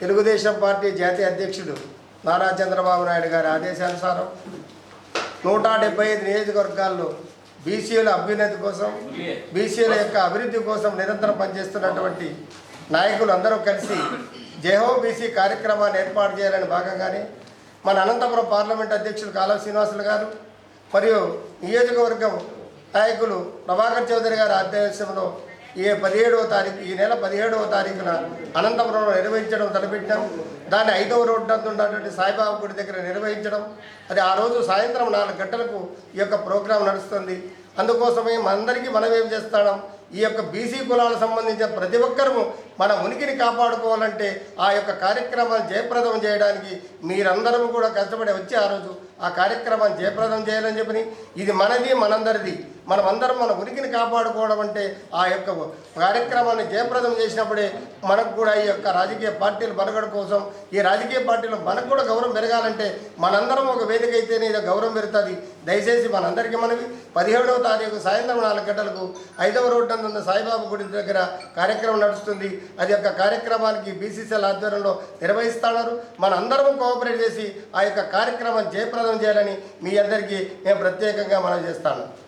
Telugu Desam party జాతీయ అధ్యక్షుడు నారా చంద్రబాబు నాయుడు గారి ఆదేశానుసారం నూట డెబ్బై ఐదు నియోజకవర్గాల్లో బీసీల అభ్యున్నతి కోసం బీసీల యొక్క అభివృద్ధి కోసం నిరంతరం పనిచేస్తున్నటువంటి నాయకులు అందరూ కలిసి జేహో బీసీ కార్యక్రమాన్ని ఏర్పాటు చేయాలని భాగంగానే మన అనంతపురం పార్లమెంట్ అధ్యక్షులు కాలం శ్రీనివాసులు గారు మరియు నియోజకవర్గం నాయకులు ప్రభాకర్ చౌదరి గారి ఆధ్వర్యంలో ఈ పదిహేడవ తారీఖు ఈ నెల పదిహేడవ తారీఖున అనంతపురంలో నిర్వహించడం తలపెట్టాం. దాన్ని ఐదవ రోడ్డు నందు ఉన్నటువంటి సాయిబాబా గుడి దగ్గర నిర్వహించడం. అది ఆ రోజు సాయంత్రం నాలుగు గంటలకు ఈ యొక్క ప్రోగ్రాం నడుస్తుంది. అందుకోసమే మనందరికీ మనం ఏం చేస్తాం? ఈ యొక్క బీసీ కులాలకు సంబంధించిన ప్రతి ఒక్కరూ మన ఉనికిని కాపాడుకోవాలంటే ఆ యొక్క కార్యక్రమాన్ని జయప్రదం చేయడానికి మీరందరం కూడా కష్టపడి వచ్చి ఆ రోజు ఆ కార్యక్రమాన్ని జయప్రదం చేయాలని చెప్పి ఇది మనది మనందరిది. మనమందరం మన ఉనికిని కాపాడుకోవడం అంటే ఆ యొక్క కార్యక్రమాన్ని జయప్రదం చేసినప్పుడే మనకు కూడా ఈ యొక్క రాజకీయ పార్టీల మనుగడ కోసం ఈ రాజకీయ పార్టీలు మనకు కూడా గౌరవం పెరగాలంటే మనందరం ఒక వేదిక అయితేనే ఇది గౌరవం పెరుగుతుంది. దయచేసి మనందరికీ మనవి. పదిహేడవ తారీఖు సాయంత్రం నాలుగు గంటలకు ఐదవ రోడ్డు ఉన్న సాయిబాబా గుడి దగ్గర కార్యక్రమం నడుస్తుంది. అది యొక్క కార్యక్రమానికి బీసీసీఎల్ ఆధ్వర్యంలో నిర్వహిస్తున్నారు. మనందరం కోఆపరేట్ చేసి ఆ యొక్క కార్యక్రమం జయప్రదం చేయాలని మీ అందరికీ నేను ప్రత్యేకంగా మనం చేస్తాను.